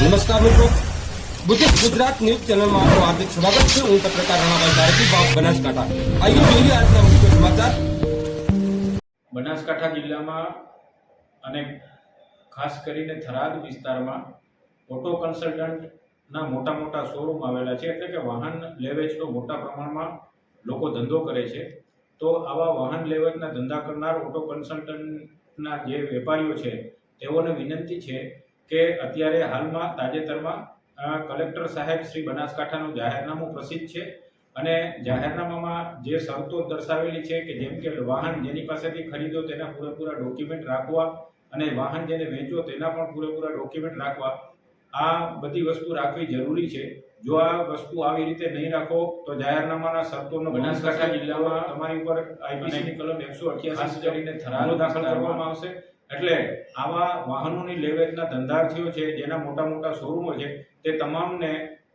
નમસ્કાર મિત્રો. Buddhist Gujarat news ચેનલમાં આપનું હાર્દિક સ્વાગત છે. હું પત્રકાર રણાભાઈ ધારકી બાપ બનાસકાંઠા. આઈએ જોઈએ આજના મુખ્ય સમાચાર. બનાસકાંઠા જિલ્લામાં અને ખાસ કરીને થરાદ વિસ્તારમાં ઓટો કન્સલ્ટન્ટના મોટા મોટા શોરૂમ આવેલા છે. એટલે કે વાહન લેવેચનો મોટા પ્રમાણમાં લોકો ધંધો કરે છે. તો આવા વાહન લેવેચના ધંધા કરનાર ઓટો કન્સલ્ટન્ટના જે વેપારીઓ છે, તેઓને વિનંતી છે કે અત્યારે હાલમાં તાજેતરમાં કલેક્ટર સાહેબ શ્રી બનાસકાંઠાનું જાહેરનામું પ્રસિદ્ધ છે અને જાહેરનામામાં જે શરતો દર્શાવેલી છે કે જેમ કે વાહન જેની પાસેથી ખરીદો તેના પૂરેપૂરા ડોક્યુમેન્ટ રાખવા અને વાહન જેને વેચો તેના પણ પૂરેપૂરા ડોક્યુમેન્ટ રાખવા આ બધી વસ્તુ રાખવી જરૂરી છે. જો આ વસ્તુ આવી રીતે નહીં રાખો તો જાહેરનામાના શરતોનો બનાસકાંઠા જિલ્લામાં તમારી ઉપર આઈપીસીની કલમ એકસો અઠ્યાસી કરીને થરાદ દાખલ કરવામાં આવશે. એટલે આવા વાહનોની લેવેચના ધંધાર્થીઓ છે, જેના મોટા મોટા શોરૂમો છે, તે તમામને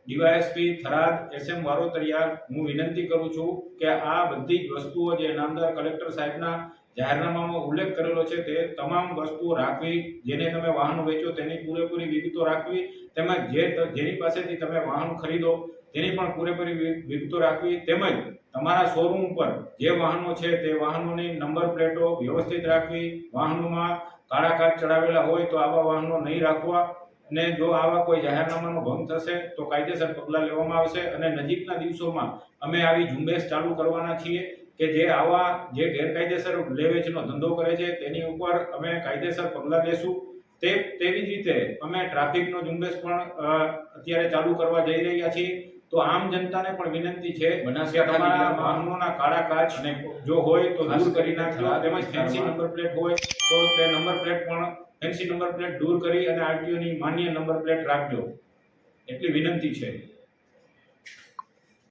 ડીવાયએસપી, થરાદ, એસએમ વારોતરિયા, હું વિનંતી કરું છું કે આ બધી જ વસ્તુઓ જે નામદાર કલેક્ટર સાહેબના જાહેરનામામાં ઉલ્લેખ કરેલો છે, તે તમામ વસ્તુઓ રાખવી, જેને તમે વાહન વેચો તેની પૂરેપૂરી વિગતો રાખવી, તેમજ જે જેની પાસેથી તમે વાહન ખરીદો તેની પણ પૂરેપૂરી વિગતો રાખવી, તેમજ તમારા શોરૂમ ઉપર જે વાહનો છે તે વાહનોની નંબર પ્લેટો વ્યવસ્થિત રાખવી, વાહનોમાં કાળા કાચ ચડાવેલા હોય તો આવા વાહનો નહીં રાખવા. અને જો આવા કોઈ જાહેરનામાનો ભંગ થશે, તો કાયદેસર પગલાં લેવામાં આવશે. અને નજીકના દિવસોમાં અમે આવી ઝુંબેશ ચાલુ કરવાના છીએ કે જે આવા જે ગેરકાયદેસર લેવેચનો ધંધો કરે છે, તેની ઉપર અમે કાયદેસર પગલાં લેશું. તે તેવી જ રીતે અમે ટ્રાફિકનો ઝુંબેશ પણ અત્યારે ચાલુ કરવા જઈ રહ્યા છીએ. તો આમ જનતાને પણ વિનંતી છે તમારા વાહનોના કાળા કાચ જો હોય તો દૂર કરી નાખજો. તેમજ ફેન્સી નંબર પ્લેટ હોય તો તે નંબર પ્લેટ પણ ફેન્સી નંબર પ્લેટ દૂર કરી અને આરટીઓ ની માન્ય નંબર પ્લેટ રાખજો. એટલી વિનંતી છે.